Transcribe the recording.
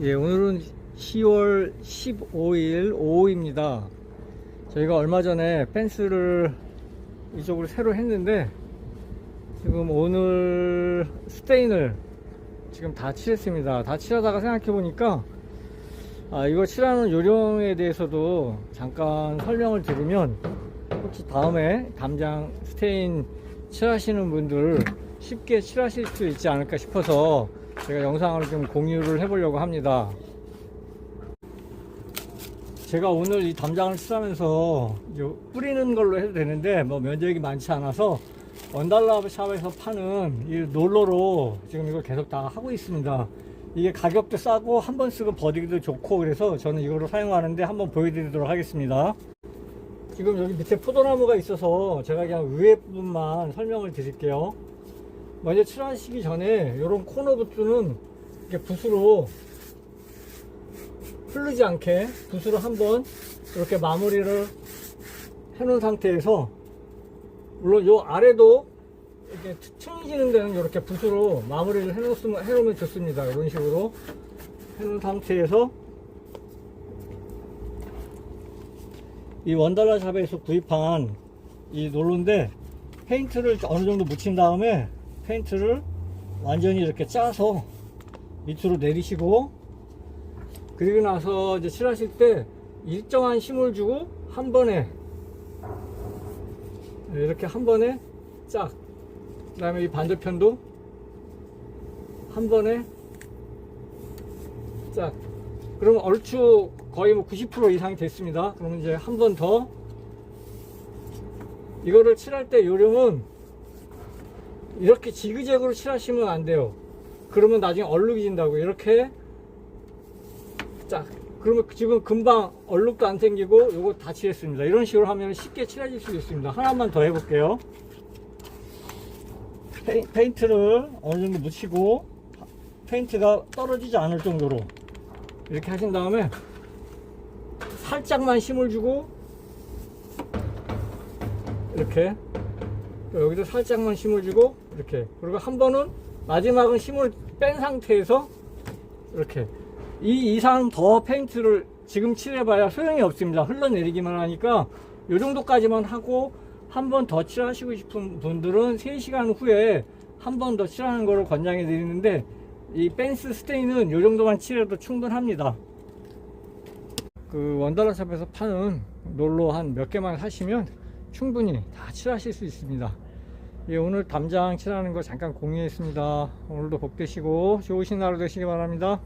예, 오늘은 10월 15일 오후입니다. 저희가 얼마 전에 펜스를 이쪽으로 새로 했는데 지금 오늘 스테인을 지금 다 칠했습니다. 다 칠하다가 생각해 보니까 아, 이거 칠하는 요령에 대해서도 잠깐 설명을 드리면 혹시 다음에 담장 스테인 칠하시는 분들 쉽게 칠하실 수 있지 않을까 싶어서 제가 영상을 좀 공유를 해보려고 합니다. 제가 오늘 이 담장을 칠하면서 뿌리는 걸로 해도 되는데 뭐 면적이 많지 않아서 원달러 샵에서 파는 이 롤러로 지금 이걸 계속 다 하고 있습니다. 이게 가격도 싸고 한 번 쓰고 버리기도 좋고 그래서 저는 이거를 사용하는데 한번 보여드리도록 하겠습니다. 지금 여기 밑에 포도나무가 있어서 제가 그냥 위에 부분만 설명을 드릴게요. 먼저 칠하시기 전에 이런 코너부터는 이렇게 붓으로 흐르지 않게 붓으로 한번 이렇게 마무리를 해 놓은 상태에서 물론 요 아래도 이렇게 층이지는 데는 이렇게 붓으로 마무리를 해놓으면, 해놓으면 좋습니다. 이런 식으로 해놓은 상태에서 이 원달러 샵에서 구입한 이 롤러인데 페인트를 어느 정도 묻힌 다음에 페인트를 완전히 이렇게 짜서 밑으로 내리시고 그리고 나서 이제 칠하실 때 일정한 힘을 주고 한 번에 이렇게 한 번에 쫙 그 다음에 이 반대편도 한 번에 쫙 그러면 얼추 거의 뭐 90% 이상이 됐습니다. 그러면 이제 한 번 더. 이거를 칠할 때 요령은 이렇게 지그재그로 칠하시면 안 돼요. 그러면 나중에 얼룩이 진다고. 이렇게 자 그러면 지금 금방 얼룩도 안 생기고 요거 다 칠했습니다. 이런 식으로 하면 쉽게 칠해질 수 있습니다. 하나만 더 해볼게요. 페인, 페인트를 어느 정도 묻히고 페인트가 떨어지지 않을 정도로 이렇게 하신 다음에 살짝만 힘을 주고 이렇게 또 여기도 살짝만 힘을 주고 이렇게. 그리고 한 번은 마지막은 힘을 뺀 상태에서 이렇게. 이 이상 더 페인트를 지금 칠해봐야 소용이 없습니다. 흘러내리기만 하니까 이 정도까지만 하고 한 번 더 칠하시고 싶은 분들은 3시간 후에 한 번 더 칠하는 것을 권장해 드리는데 이 펜스 스테인은 이 정도만 칠해도 충분합니다. 그 원달러 샵에서 파는 롤러 한몇 개만 사시면 충분히 다 칠하실 수 있습니다 예, 오늘 담장 칠하는 거 잠깐 공유했습니다. 오늘도 복 되시고 좋으신 하루 되시기 바랍니다